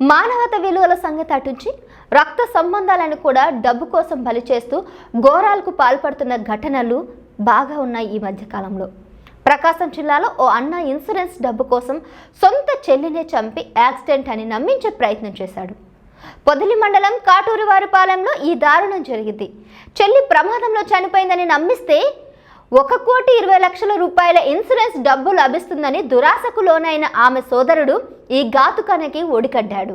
మానవత విలువల సంగతి అటుంచి రక్త సంబంధాలను కూడా డబ్బు కోసం బలి చేస్తూ ఘోరాలకు పాల్పడుతున్న ఘటనలు బాగా ఉన్నాయి ఈ మధ్యకాలంలో ప్రకాశం జిల్లాలో ఓ అన్న ఇన్సూరెన్స్ డబ్బు కోసం సొంత చెల్లినే చంపి యాక్సిడెంట్ అని నమ్మించే ప్రయత్నం చేశాడు. పొదిలి మండలం కాటూరివారిపాలెంలో ఈ దారుణం జరిగింది. చెల్లి ప్రమాదంలో చనిపోయిందని నమ్మిస్తే ఒక కోటి ఇరవై లక్షల రూపాయల ఇన్సూరెన్స్ డబ్బు లభిస్తుందని దురాశకు లోనైన ఆమె సోదరుడు ఈ ఘాతుకనకి ఒడికడ్డాడు.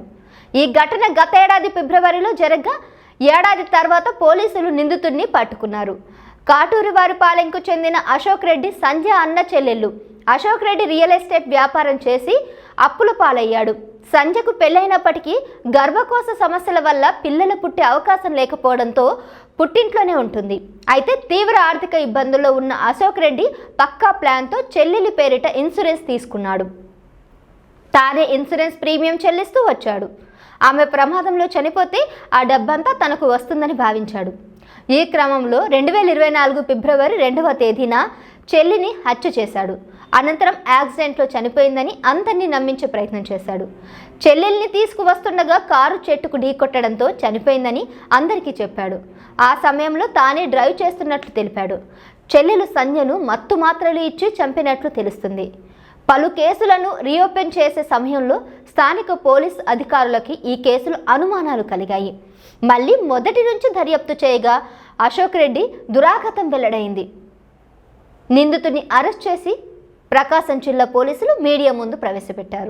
ఈ ఘటన గత ఏడాది ఫిబ్రవరిలో జరగ్గా ఏడాది తర్వాత పోలీసులు నిందితుడిని పట్టుకున్నారు. కాటూరి వారిపాలెంకు చెందిన అశోక్ రెడ్డి సంధ్య అన్న చెల్లెళ్ళు. అశోక్ రెడ్డి రియల్ ఎస్టేట్ వ్యాపారం చేసి అప్పుల పాలయ్యాడు. సంజకు పెళ్ళైనప్పటికీ గర్భకోశ సమస్యల వల్ల పిల్లలు పుట్టే అవకాశం లేకపోవడంతో పుట్టింట్లోనే ఉంటుంది. అయితే తీవ్ర ఆర్థిక ఇబ్బందుల్లో ఉన్న అశోక్ రెడ్డి పక్కా ప్లాన్తో చెల్లెలి పేరిట ఇన్సూరెన్స్ తీసుకున్నాడు. తానే ఇన్సూరెన్స్ ప్రీమియం చెల్లిస్తూ వచ్చాడు. ఆమె ప్రమాదంలో చనిపోతే ఆ డబ్బంతా తనకు వస్తుందని భావించాడు. ఈ క్రమంలో రెండు వేల ఇరవై నాలుగు ఫిబ్రవరి రెండవ తేదీన చెల్లిని హత్య చేశాడు. అనంతరం యాక్సిడెంట్లో చనిపోయిందని అందరినీ నమ్మించే ప్రయత్నం చేశాడు. చెల్లెల్ని తీసుకువస్తుండగా కారు చెట్టుకు ఢీకొట్టడంతో చనిపోయిందని అందరికీ చెప్పాడు. ఆ సమయంలో తానే డ్రైవ్ చేస్తున్నట్లు తెలిపాడు. చెల్లెలు సంధ్యను మత్తు మాత్రలు ఇచ్చి చంపినట్లు తెలుస్తుంది. పలు కేసులను రీఓపెన్ చేసే సమయంలో స్థానిక పోలీస్ అధికారులకి ఈ కేసులు అనుమానాలు కలిగాయి. మళ్ళీ మొదటి నుంచి దర్యాప్తు చేయగా అశోక్ రెడ్డి దురాఘాతం వెల్లడైంది. నిందితుడిని అరెస్ట్ చేసి ప్రకాశం జిల్లా పోలీసులు మీడియా ముందు ప్రవేశపెట్టారు.